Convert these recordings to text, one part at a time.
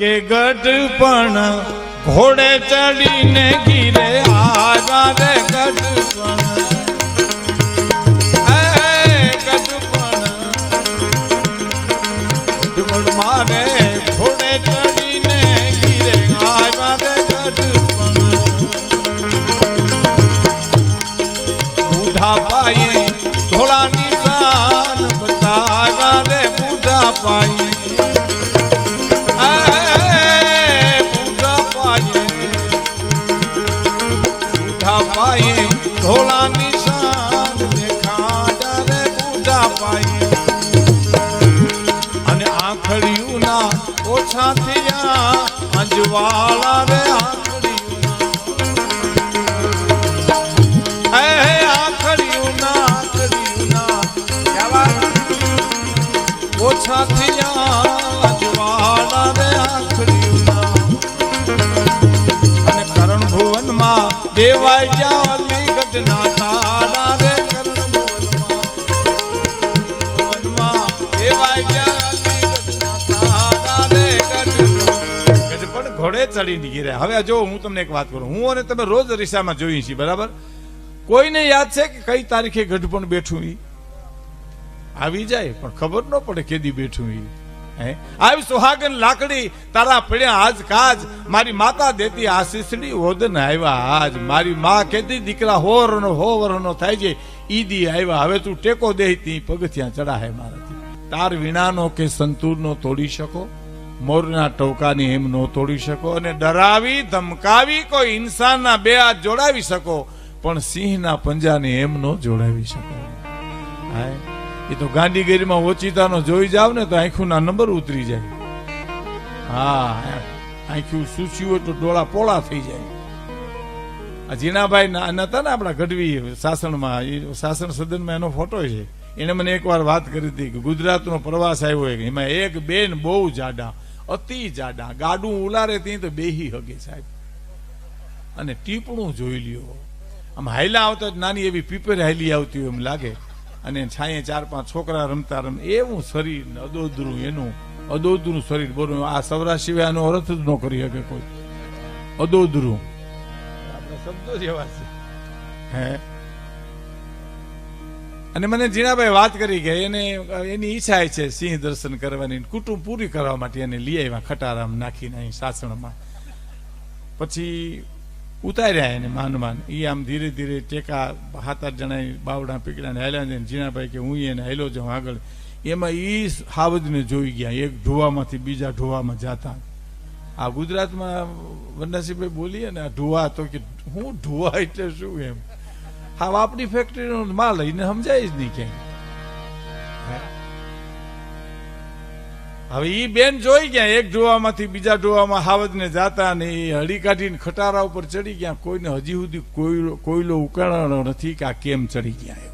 કે ગઢ પણ ઘોડે ચડીને ગીરે આ રે ગઢ પણ. અને આંખડિયુંના ઓછા થયા અંજવાળા રે ઘોડે ચડીને હવે જો હું તમને એક વાત કરું. હું અને તમે રોજ અરીસામાં જોઈએ છીએ, બરાબર? કોઈને યાદ છે કે કઈ તારીખે ગઢપણ બેઠું ઈ? આવી જાય, પણ ખબર ન પડે કેદી બેઠું ઈ. આવી સુહાગન લાકડી તારા પડ્યા આજ કાજ. મારી માતા દેતી આશીષડી ઓદન આવ્યા આજ. મારી માં કેદી દીકરા હોરનો હો વરનો થાય છે, ઈદી આવ્યા હવે તું ટેકો દેતી પગથિયા ચડાહે મારાથી. તાર વીણાનો કે સંતુરનો તોડી શકો? મોરના ટોકાની એમ ન તોડી શકો અને ડરાવી, ધમકાવી કોઈ ઇન્સાનના બે હાથ જોડાવી શકો, પણ સિંહના પંજાની એમ નો જોડાવી શકો. હા એ તો ગાંધીગીરીમાં ઓચિતાનો જોઈ જાવ ને તો આંખુના નંબર ઉતરી જાય. હા આંખ્યું સૂચ્યું હોય તો ડોળા પોળા થઈ જાય. આ જીનાભાઈ નતા ને આપણા ગઢવી સાસણમાં એ સાસણ સદનમાં એનો ફોટો છે. એને મને એકવાર વાત કરી હતી કે ગુજરાતનો પ્રવાસ આવ્યો એમાં એક બેન બહુ જાડા. અતિ જાડા. ગાડું ઉલારે ત્યાં તો બેહી હગે સાહેબ. અને ટીપણું જોઈ લ્યો. આમ હાયલા આવતા નાની એવી પીપર હાયલી આવતી એમ લાગે. અને છાંયે ચાર પાંચ છોકરા રમતા રમ એવું શરીર ને અદોદરું એનું. અદોદરું શરીર બોલું આ સૌરાષ્ટ્ર સિવાય આનો અર્થ જ ન કરી શકે કોઈ. અદોદરું. આપણે શબ્દો જેવા છે. હે? અને મને જીણાભાઈ વાત કરી કે એને, એની ઈચ્છા છે સિંહ દર્શન કરવાની, કુટુંબ પૂરી કરવા માટે એને લઈ આવ્યા ખટારામ નાખીને અહીં સાસણમાં. પછી ઉતાર્યા એને માન માન. એ આમ ધીરે ધીરે ટેકા હાથ આઠ બાવડા પીકડાને હાલ્યા જઈને જીણાભાઈ કે હું એને હેલો જાઉં આગળ. એમાં એ હાવજને જોઈ ગયા. એક ઢોવામાંથી બીજા ઢોવામાં જાતા. આ ગુજરાતમાં વનરાસીભાઈ બોલીએ ને આ ઢોવા તો કે હું ઢોવા એટલે શું એમ? હા આપણી ફેક્ટરીનો માલ લઈને સમજાય જ નહીં ક્યાંય. હવે એ બેન જોઈ ગયા, એક ઢોવામાંથી બીજા ઢોવામાં હાવજને જાતા ને એ હળી કાઢીને ખટારા ઉપર ચડી ગયા, કોઈને હજી સુધી કોયલો કોયલો ઉકાળવાનો નથી કે આ કેમ ચડી ગયા.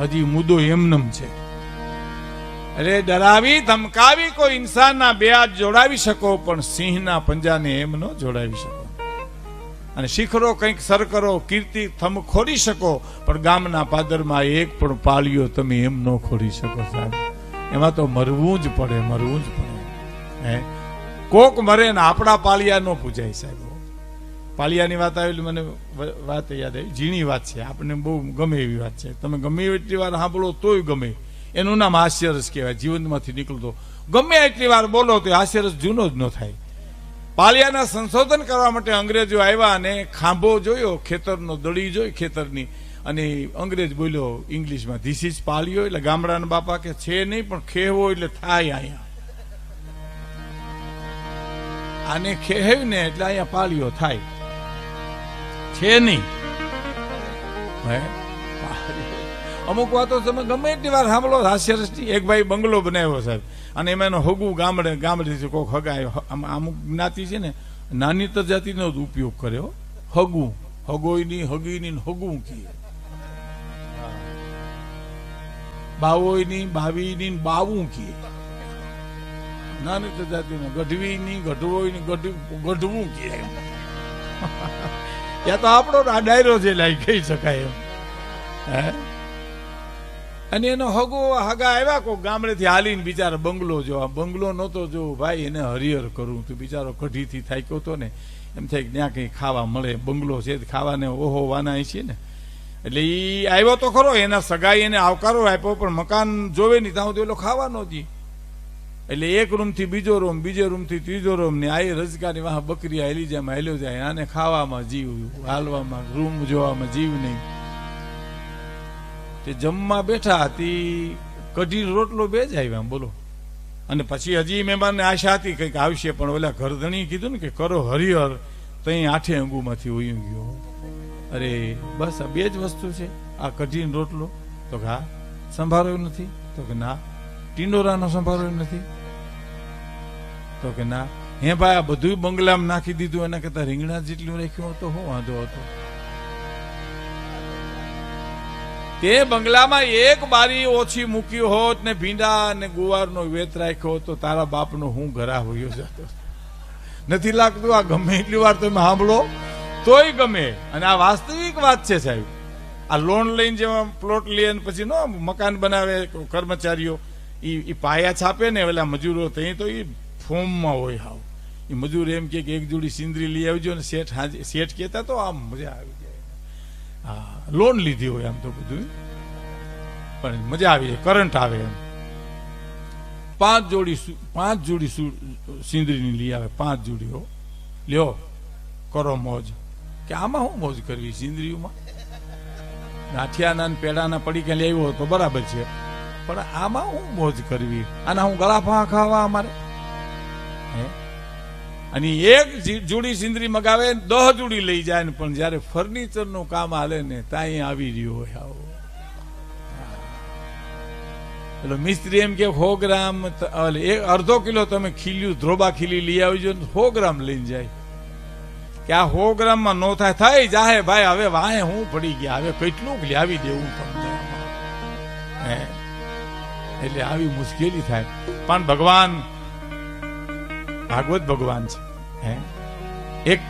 હજી મુદ્દો એમનમ છે. અરે ડરાવી, ધમકાવી કોઈ ઇન્સાનના બે હાથ જોડાવી શકો, પણ સિંહના પંજાને એમ ન જોડાવી શકો. અને શિખરો કંઈક સર કરો કીર્તિ થમ ખોરી શકો, પણ ગામના પાદરમાં એક પણ પાળીઓ તમે એમ ન ખોરી શકો સાહેબ. એમાં તો મરવું જ પડે, મરવું જ પડે. હે? કોક મરે ને આપણા પાળિયા ન પૂજાય સાહેબ. પાળિયાની વાત આવેલી, મને વાત યાદ આવી. ઝીણી વાત છે. આપણને બહુ ગમે એવી વાત છે. તમે ગમે એટલી વાર સાંભળો તોય ગમે. એનું નામ હાસ્યરસ કહેવાય, જીવનમાંથી નીકળતો. ગમે એટલી વાર બોલો તો હાસ્યરસ જૂનો જ ન થાય. પાલિયાના સંશોધન કરવા માટે અંગ્રેજો આવ્યા અને ખાંભો જોયો, ખેતરનો દડી જોઈ ખેતરની. અને અંગ્રેજ બોલ્યો, ઇંગ્લિશમાં ધીસ ઇઝ પાલિયો. એટલે ગામડાના બાપા કે, છે નહીં, પણ ખેવો એટલે થાય અહીંયા. આને ખેહેવ ને એટલે અહીંયા પાલિયો થાય. છે નહીં. હે? અમુક વાતો તમે ગમે એટલી વાર સાંભળો, હાસ્યરસની એક ભાઈ બંગલો બનાવ્યો સાહેબ. અને એમાં એનો હગું ગામડે ગામડેથી કોઈક હગાયો. અમુક જ્ઞાતિ છે ને, નાની જાતિનો જ ઉપયોગ કર્યો. હગું હગોઈની હગીની હગું કીએ બાવોઈની બાવીની બાવું કીએ નાની તો જાતિનો ગઢવીની ગઢવોઈની ગઢ, ગઢવું કીએ ત્યાં તો આપણો આ ડાયરો છે લાઈ કહી શકાય એમ. હે? અને એનો હગો હગા આવ્યા કો ગામડેથી હાલીને બિચારો બંગલો જોવા બંગલો નહોતો જો, ભાઈ, એને હરિહર કરું. તો બિચારો કઢીથી થાક્યો હતો ને, એમ થાય કે ત્યાં કંઈ ખાવા મળે, બંગલો છે ખાવાને, ઓહો, વાના છે ને. એટલે એ આવ્યો તો ખરો, એના સગાઈ એને આવકારો આપ્યો, પણ મકાન જોવે નહીં, ત્યાં સુધી એટલો ખાવાનો ઈ. એટલે એક રૂમથી બીજો રૂમ, બીજો રૂમથી ત્રીજો રૂમ ને આ રજકાની વાહ બકરી હેલી જાય હેલ્યો જાય, આને ખાવામાં જીવ, હાલવામાં, રૂમ જોવામાં જીવ નહીં. તે જમવા બેઠા હતી કઢી રોટલો બે જ આવ્યા બોલો. અને પછી હજી મહેમાનને આશા હતી, કંઈક આવશે, પણ ઓલા ઘરધણી કીધું ને કે કરો હરિહર તઈ આઠે અંગુમાંથી ઉયું ગયો. અરે, બસ આ બે જ વસ્તુ છે, આ કઢીન રોટલો. તો કે હા, સંભાળ્યો નથી. તો કે ના, ટીંડોરાનો સંભાળ્યો નથી. તો કે ના, હે ભાઈ, આ બધું બંગલામાં નાખી દીધું, એના કરતાં રીંગણા જેટલું રાખ્યું તો હું વાંધો હતો. તે બંગલામાં એક બારી ઓછી મૂકી હોત ને ભીંડા ને ગુવારનો વેત રાખ્યો તો તારા બાપનો હું ઘરા હોયો જતો. નથી લાગતું આ ગમે એટલી વાર તમે સાંભળો? તોય ગમે. અને આ વાસ્તવિક વાત છે સાહેબ. આ લોન લઈને જે પ્લોટ લે પછી નો મકાન બનાવે, કર્મચારીઓ એ પાયા છાપે ને પેલા મજૂરો ત્યાં તો એ ફોર્મમાં હોય હાવ. એ મજૂર એમ કે એક જોડી સિંદરી લઈ આવજો ને શેઠ હાજે, શેઠ કહેતા તો આમ મજા આવી લોન લીધી હોય આમ તો બધું. પણ મજા આવી જાય કરંટ આવે એમ. પાંચ જોડી પાંચ જોડી સિંદરીની લઈ આવે, પાંચ જોડીઓ લ્યો, કરો મોજ. કે આમાં શું મોજ કરવી સિંદરીઓમાં? ગાંઠિયાના ને પેડાના પડી ક્યાં આવ્યો તો બરાબર છે. પણ આમાં હું મોજ કરવી? આના હું ગળા ફા ખાવા અમારે? હે? અને એક જોડી સિંદરી મગાવે દહ જોડી લઈ જાય ને પણ જયારે ફર્નિચરનું કામ હાલે ને ત્યાં આવી રહ્યો હોય આવો. એટલે મિસ્ત્રી એમ કે સો ગ્રામ એક અડધો કિલો તમે ખીલ્યું, ધ્રોબા ખીલી લઈ આવજો ને સો ગ્રામ લઈને જાય. કે આ સો ગ્રામમાં નો થાય થઈ જાહે ભાઈ, હવે વાહે હું પડી ગયા, હવે કેટલું લાવી દેવું તમને એટલે આવી મુશ્કેલી થાય. પણ ભગવાન, ભાગવત ભગવાન છે. હે? એક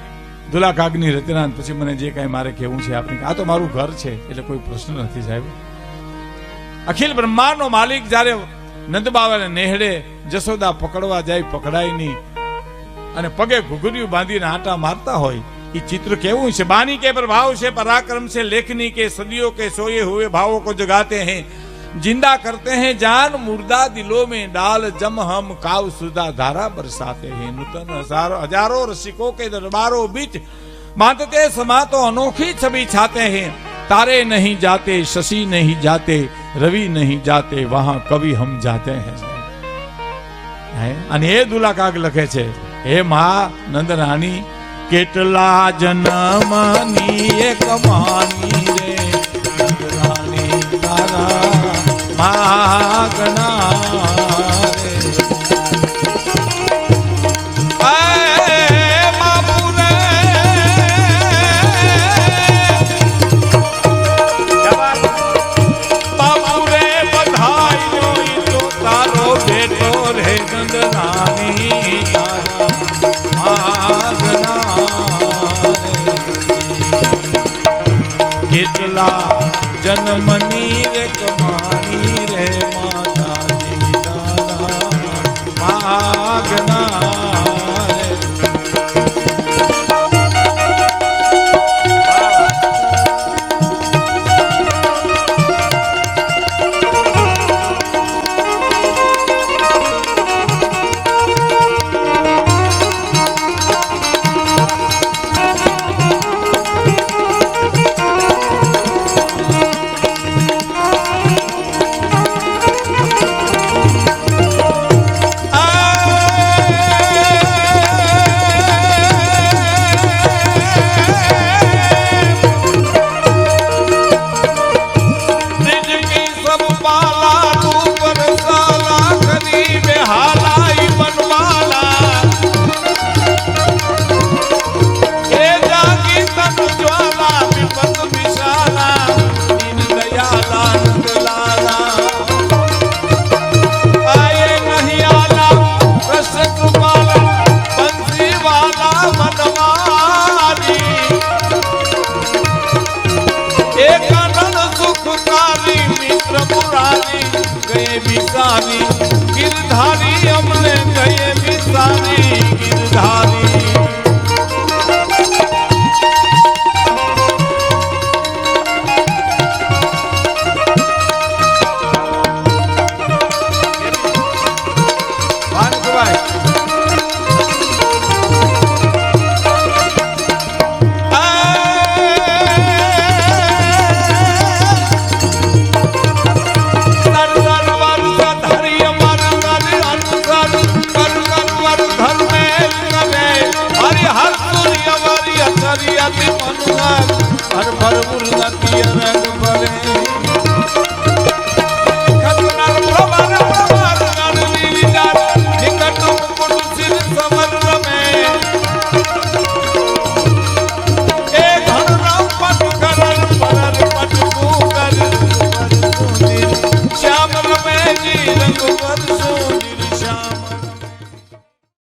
દુલાકાગની રચના પછી મને જે કાંઈ મારે કહેવું છે આપણે આ તો મારું ઘર છે, એટલે કોઈ પ્રશ્ન નથી સાહેબ. અખિલ બ્રહ્માંડનો માલિક જ્યારે નંદબાવાને નેહડે જશોદા પકડવા જાય પકડાય નહીં અને પગે ઘૂઘર્યું બાંધીને આટા મારતા હોય એ ચિત્ર કેવું છે? બાની કે પ્રભાવ છે, પરાક્રમ છે, લેખની કે સદીઓ કે સોયે હુએ ભાવો કો જગાતે હૈ? जिंदा करते हैं जान मुर्दा दिलों में डाल जम हम काव सुधा धारा बरसाते हैं नूतन हजारों हजारों रसिकों के दरबारों बीच बांधते समातो अनोखी छवि छाते हैं तारे नहीं जाते शशि नहीं जाते रवि नहीं जाते वहां कवि हम जाते हैं હે? અને એ દુલા કાગ લખે છે હે મા નંદરાણી કેટલા જન્મની એક માની રે રે. કેટલા જન્મની રે કમાણી আমি